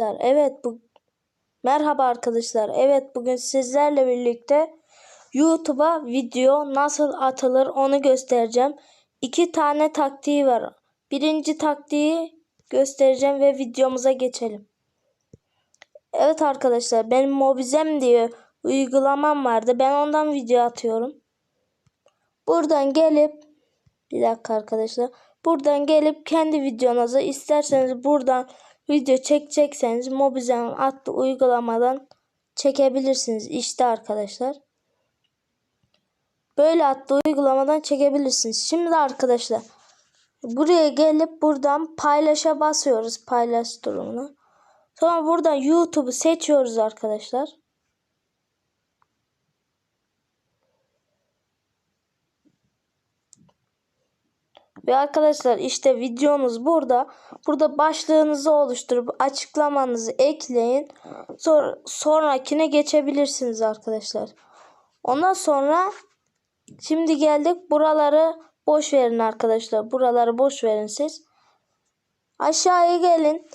arkadaşlar. Evet bu Merhaba arkadaşlar. Evet bugün sizlerle birlikte YouTube'a video nasıl atılır onu göstereceğim. İki tane taktiği var. Birinci taktiği göstereceğim ve videomuza geçelim. Evet arkadaşlar benim Mobizem diye uygulamam vardı. Ben ondan video atıyorum. Buradan gelip bir dakika arkadaşlar. Buradan gelip kendi videonuzu isterseniz buradan video çekecekseniz Mobizen adlı uygulamadan çekebilirsiniz. İşte arkadaşlar. Böyle adlı uygulamadan çekebilirsiniz. Şimdi arkadaşlar buraya gelip buradan paylaşa basıyoruz. Paylaş durumunu. Sonra buradan YouTube'u seçiyoruz arkadaşlar. Ve arkadaşlar işte videonuz burada. Burada başlığınızı oluşturup açıklamanızı ekleyin. Sonra, sonrakine geçebilirsiniz arkadaşlar. Ondan sonra şimdi geldik buraları boş verin arkadaşlar. Buraları boş verin siz. Aşağıya gelin.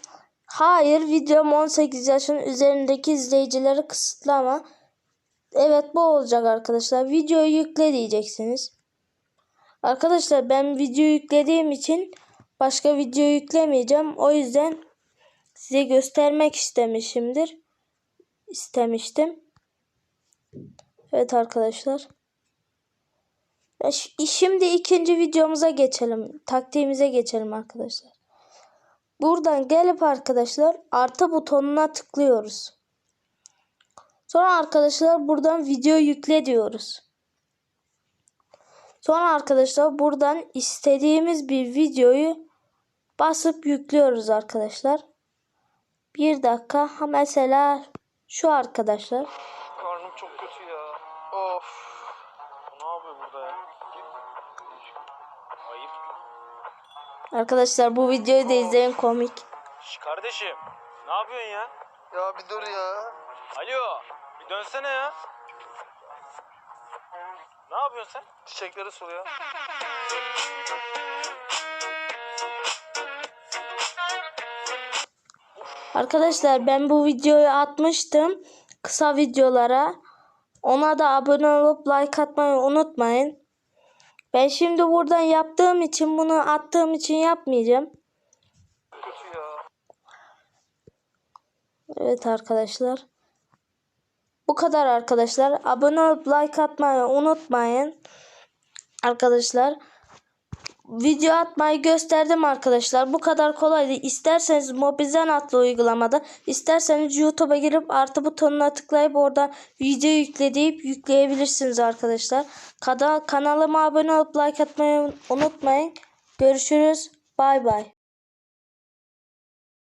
Hayır videom 18 yaşın üzerindeki izleyicileri kısıtlama. Evet bu olacak arkadaşlar. Videoyu yükle diyeceksiniz. Arkadaşlar ben video yüklediğim için başka video yüklemeyeceğim. O yüzden size göstermek istemişimdir. İstemiştim. Evet arkadaşlar. Şimdi ikinci videomuza geçelim. Taktiğimize geçelim arkadaşlar. Buradan gelip arkadaşlar artı butonuna tıklıyoruz. Sonra arkadaşlar buradan video yükle diyoruz. Sonra arkadaşlar buradan istediğimiz bir videoyu basıp yüklüyoruz arkadaşlar. Bir dakika mesela şu arkadaşlar. Karnım çok kötü ya. Of. Ne yapıyor burada ya? Ayıp. Arkadaşlar bu videoyu da izleyin komik. Şş, kardeşim. Ne yapıyorsun ya? Ya bir dur ya. Alo. Bir dönsene ya. Ne yapıyorsun sen? Çiçekleri suluyor. Arkadaşlar ben bu videoyu atmıştım. Kısa videolara. Ona da abone olup like atmayı unutmayın. Ben şimdi buradan yaptığım için bunu attığım için yapmayacağım. Evet arkadaşlar. Bu kadar arkadaşlar. Abone olup like atmayı unutmayın. Arkadaşlar. Video atmayı gösterdim arkadaşlar. Bu kadar kolaydı. İsterseniz Mobizen adlı uygulamada, isterseniz YouTube'a girip artı butonuna tıklayıp oradan video yükle deyip yükleyebilirsiniz arkadaşlar. Kanal, kanalıma abone olup like atmayı unutmayın. Görüşürüz. Bay bay.